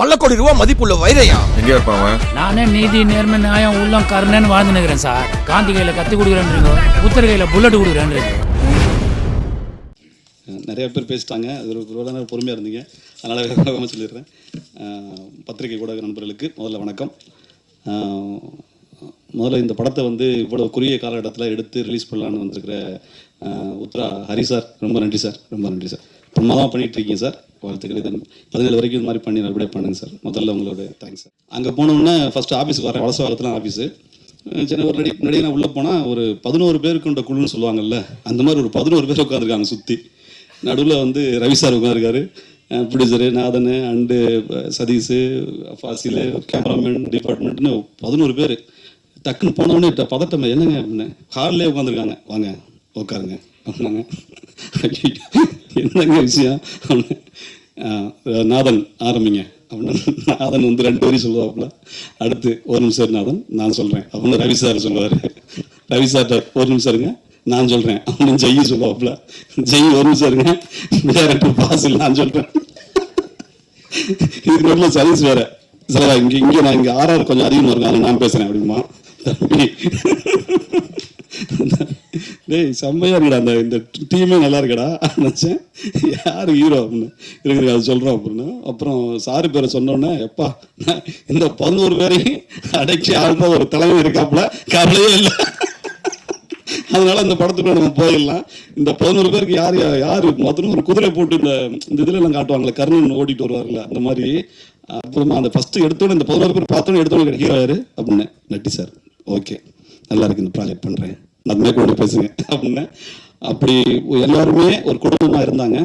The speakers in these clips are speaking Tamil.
பல கோடி ரூபாய் மதிப்புள்ள வைரையா? எங்க இருப்பான் அவன்? நானே நீதி நேர்மை நியாயம் உள்ளம் கருணைன்னு வாழ்ந்து நிற்கிறேன் சார். காந்தி கையில் கத்தி கொடுக்குறேன்றீங்க புத்தர் கையில் புல்லட் கொடுக்குறேன்றீங்க நிறைய பேர் பேசிட்டாங்க. அது ஒரு நேரம் பொறுமையாக இருந்தீங்க. அதனால் வேகமாக சொல்லிடுறேன். பத்திரிகை ஊடக நண்பர்களுக்கு முதல்ல வணக்கம். முதல்ல இந்த படத்தை வந்து இவ்வளோ குறுகிய காலகட்டத்தில் எடுத்து ரிலீஸ் பண்ணலான்னு வந்திருக்கிற உத்ரா ஹரி சார் ரொம்ப நன்றி சார். ரொம்ப நன்றி சார். பிரமாதமாக பண்ணிட்டு இருக்கீங்க சார். வாழ்த்துக்கள். இது பதினேழு வரைக்கும் இது மாதிரி பண்ணி நல்லபடியாக பண்ணுங்க சார். முதல்ல உங்களோட தேங்க்ஸ் சார். அங்கே போனோன்னே ஃபஸ்ட்டு ஆஃபீஸுக்கு வரேன் வலசவாகத்தில் ஆஃபீஸு சரி ஒரு நடி நான் உள்ளே போனால் ஒரு பதினோரு பேருக்கு கொண்ட குழுன்னு சொல்லுவாங்கல்ல அந்த மாதிரி ஒரு பதினோரு பேர் உட்காந்துருக்காங்க சுற்றி நடுவில் வந்து ரவி சார் உட்காந்துருக்காரு producer Nathan and Satish Fazil cameraman டிபார்ட்மெண்ட்னு பதினோரு பேர். டக்குன்னு போனோடனே பதட்டம் என்னங்க அப்படின்னு ஹார்லேயே உட்காந்துருக்காங்க வாங்க. உட்காருங்க. அப்படின்னாங்க என்னங்க விஷயம்? நாதன் ஆரம்பிங்க. அப்படின்னு. நாதன் வந்து ரெண்டு பேரும் சொல்லுவாப்புல. அடுத்து ஒரு நிமிஷம் நாதன் நான் சொல்கிறேன் அப்படின்னு ரவி சார் சொல்லுவார். ரவி சார் ஒரு நிமிஷம் இருங்க நான் சொல்கிறேன் அப்படின்னு ஜெய் சொல்லுவாப்புல. ஜெய் ஒரு நிமிஷம் இருங்க. டேரக்டர் பாஸ் நான் சொல்கிறேன் இதுக்கு நடுவில் சர்வீஸ் வேற. சார் இங்கே இங்கே நான் இங்கே ஆர்ஆர் கொஞ்சம் அதிகமாக இருக்கும் அதை நான் பேசுகிறேன் அப்படிமா தம்பி. டேய் செம்மையா இருக்குடா அந்த இந்த டீமே நல்லா இருக்குடா நினச்சேன். யார் ஹீரோ அப்படின்னு. இருக்குது அது சொல்கிறோம் அப்படின்னு. அப்புறம் சாரு பேரை சொன்னோன்னே எப்பா இந்த பதினோரு பேரையும் அடைச்சி ஆழ்ந்த ஒரு தலைமை இருக்காப்புல கவலையே இல்லை. அதனால இந்த படத்துக்குள்ள நம்ம போயிடலாம். இந்த பதினோரு பேருக்கு யார் யார்? மொத்தம் ஒரு குதிரை போட்டு இந்த இந்த இதுல எல்லாம் காட்டுவாங்களே கர்ணன் ஓடிட்டு வருவார்ல அந்த மாதிரி. அப்புறமா அந்த ஃபர்ஸ்ட் எடுத்தோன்னே இந்த பதினோரு பேர் பார்த்தோன்னே எடுத்தோன்னே ஹீரோ யாரு? அப்படின்னு நட்டி சார். ஓகே நல்லா இருக்கு இந்த ப்ராஜெக்ட் பண்றேன் கொண்டு பேசுங்க. அப்படின்னு அப்படி எல்லாருமே ஒரு குடும்பமாக இருந்தாங்க.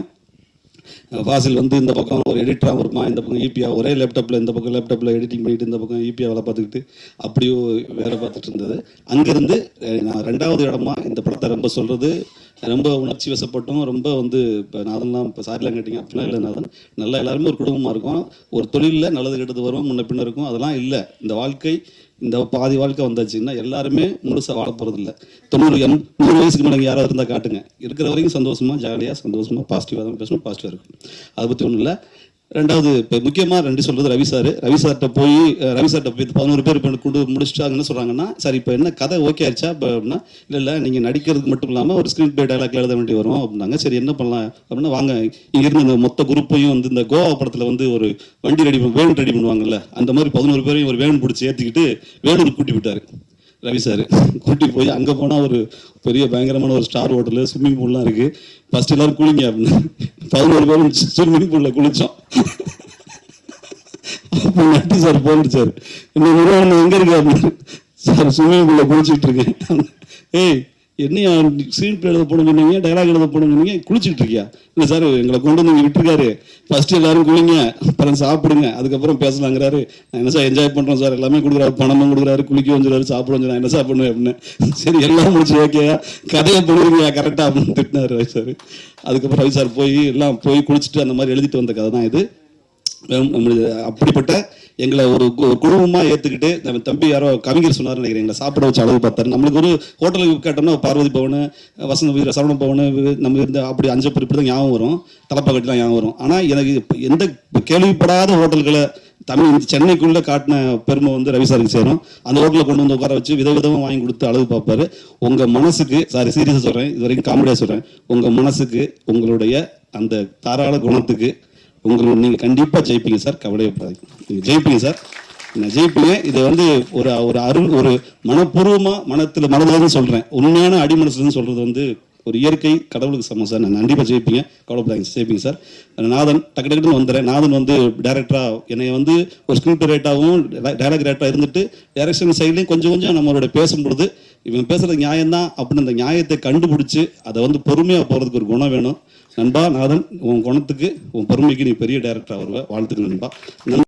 வாசில் வந்து இந்த பக்கம் ஒரு எடிட்டராக வருமா இந்த பக்கம் ஈபியா ஒரே லேப்டாப்பில் இந்த பக்கம் லேப்டாப்பில் எடிட்டிங் பண்ணிட்டு இந்த பக்கம் ஈபியா வேலை பார்த்துக்கிட்டு அப்படியோ வேலை பார்த்துட்டு இருந்தது. அங்கேருந்து நான் ரெண்டாவது இடமா இந்த படத்தை ரொம்ப சொல்கிறது ரொம்ப உணர்ச்சி வசப்பட்டோம் ரொம்ப வந்து இப்போ நாதன்லாம் இப்போ சாரிலாம் கேட்டிங்க அப்படிலாம் இல்லை நாதன். நல்லா எல்லாருமே ஒரு குடும்பமாக இருக்கும். ஒரு தொழிலில் நல்லது கெட்டது வரும் முன்ன பின்ன இருக்கும். அதெல்லாம் இல்லை. இந்த வாழ்க்கை இந்த பாதி வாழ்க்கை வந்தாச்சுன்னா எல்லாருமே முழுசாக வாழ போகிறது இல்லை தொண்ணூறு எண் நூறு வயசுக்கு மேலே யாராவது இருந்தால் காட்டுங்க. இருக்கிற வரைக்கும் சந்தோஷமாக ஜாலியாக சந்தோஷமாக பாசிட்டிவாக தான் பேசணும் பாசிட்டிவாக இருக்கும் அதை பற்றி ஒன்றும் இல்லை. ரெண்டாவது இப்போ முக்கியமாக ரெண்டு சொல்கிறது ரவி சார். ரவி சார்கிட்ட போய் ரவி சார்கிட்ட போய் பதினோரு பேர் இப்போ கொண்டு முடிச்சிட்டாங்கன்னு சொல்கிறாங்கன்னா சரி இப்போ என்ன கதை ஓகே ஆயிடுச்சா? இப்போ அப்படின்னா இல்லை இல்லை நீங்கள் நடிக்கிறதுக்கு மட்டும் இல்லாமல் ஒரு ஸ்க்ரீன் பிளே டைலாக் எழுத வேண்டி வரும் அப்படின்னாங்க. சரி என்ன பண்ணலாம்? அப்படின்னா வாங்க இங்கிருந்து இந்த மொத்த குரூப்பையும் வந்து இந்த கோவா படத்தில் வந்து ஒரு வண்டி ரெடி வேன் ரெடி பண்ணுவாங்கல்ல அந்த மாதிரி பதினோரு பேரையும் ஒரு வேன் பிடிச்சி ஏற்றிக்கிட்டு வேலூர் கூட்டி விட்டார். ரவி சார் கூட்டி போய் அங்கே போனால் ஒரு பெரிய பயங்கரமான ஒரு ஸ்டார் ஹோட்டலு ஸ்விம்மிங் பூல்லாம் இருக்குது ஃபர்ஸ்ட் எல்லோரும் குளிங்க அப்படின்னு. பதினோரு பேரும் ஸ்விம்மிங் பூலில் குளித்தோம் அப்போ நட்டி சார் போட்டுச்சார் இந்த நிறுவனம் எங்கே இருக்கு? அப்படின்னு. சார் ஸ்விம்மிங் பூலில் குளிச்சுட்டு இருக்கேன். ஏய் என்னையா ஸ்க்ரீன் பிளே எழுத போன சொன்னீங்க டைலாக் எழுத போன சொன்னீங்க குளிச்சுட்டு இருக்கியா? இல்லை சார் எங்களை கொண்டு வந்து இங்கே விட்டுருக்காரு. ஃபர்ஸ்ட் எல்லாரும் குளிங்க அப்புறம் சாப்பிடுங்க அதுக்கப்புறம் பேசலாங்கிறாரு. நான் என்ன சார் என்ஜாய் பண்ணுறோம் சார் எல்லாமே கொடுக்குறாரு பணமும் கொடுக்குறாரு குளிக்க வந்துடுறாரு சாப்பிட நான் என்ன சார் பண்ணுவேன் அப்படின்னு? சரி எல்லாம் முடிச்சு ஓகேயா கதையை பண்ணுவீங்களா கரெக்டாக அப்படின்னு திட்டினார் ரவி சார் அதுக்கப்புறம் ரவி சார் போய் எல்லாம் போய் குளிச்சுட்டு அந்த மாதிரி எழுதிட்டு வந்த கதை தான் இது. அப்படிப்பட்ட எங்களை ஒரு கு- ஏற்றுக்கிட்டு நம்ம தம்பி யாரோ கவிஞர் சொன்னார் நினைக்கிறேன். எங்களை சாப்பிட வச்சு அளவு பார்த்தாரு. நம்மளுக்கு ஒரு ஹோட்டலுக்கு கேட்டோம்னா பார்வதி பவனு வசந்த வீர சரவண பவனு நம்ம இருந்த அப்படி அஞ்சப்பர் இப்படி தான் ஞாபகம் வரும். தலப்பாக்கட்டிலாம் ஞாபகம் வரும். ஆனால் எனக்கு எந்த கேள்விப்படாத ஹோட்டல்களை தமிழ் இந்த சென்னைக்குள்ளே காட்டின பெருமை வந்து ரவி சாருக்கு சேரும். அந்த ஹோட்டலில் கொண்டு வந்து உட்கார வச்சு விதவிதமாக வாங்கி கொடுத்து அளவு பார்ப்பாரு. உங்கள் மனசுக்கு சாரி சீரியஸாக சொல்கிறேன் இது வரைக்கும் காமெடியாக சொல்கிறேன் உங்கள் மனசுக்கு உங்களுடைய அந்த தாராள குணத்துக்கு உங்களுக்கு நீங்கள் கண்டிப்பாக ஜெயிப்பீங்க சார் கவலையப்படாதீங்க நீங்கள் ஜெயிப்பீங்க சார். நான் ஜெயிப்பீங்க. இதை வந்து ஒரு ஒரு அருள் ஒரு மனப்பூர்வமாக மனத்தில் மனதில் சொல்கிறேன் உண்மையான அடிமனசுலன்னு சொல்கிறது வந்து ஒரு இயற்கை கடவுளுக்கு சமம் சார். நான் கண்டிப்பாக ஜெயிப்பீங்க. கவலைப்படாதீங்க ஜெயிப்பீங்க சார். நாதன் டக்கு டக்குன்னு வந்துடுறேன். நாதன் வந்து டேரக்டராக என்னை வந்து ஒரு ஸ்கிரிப்ட் ரேட்டாகவும் டைரக்ட் ரேட்டாக இருந்துட்டு டைரக்ஷன் சைட்லேயும் கொஞ்சம் கொஞ்சம் நம்மளோட பேசும்பொழுது இவன் பேசுறது நியாயம்தான் அப்படின்னு அந்த நியாயத்தை கண்டுபிடிச்சு அதை வந்து பொறுமையாக போகிறதுக்கு ஒரு குணம் வேணும். நண்பா நாதன் உன் குணத்துக்கு உன் பொறுமைக்கு நீ பெரிய டைரக்டர் வருவ. வாழ்த்துக்கள் நண்பா.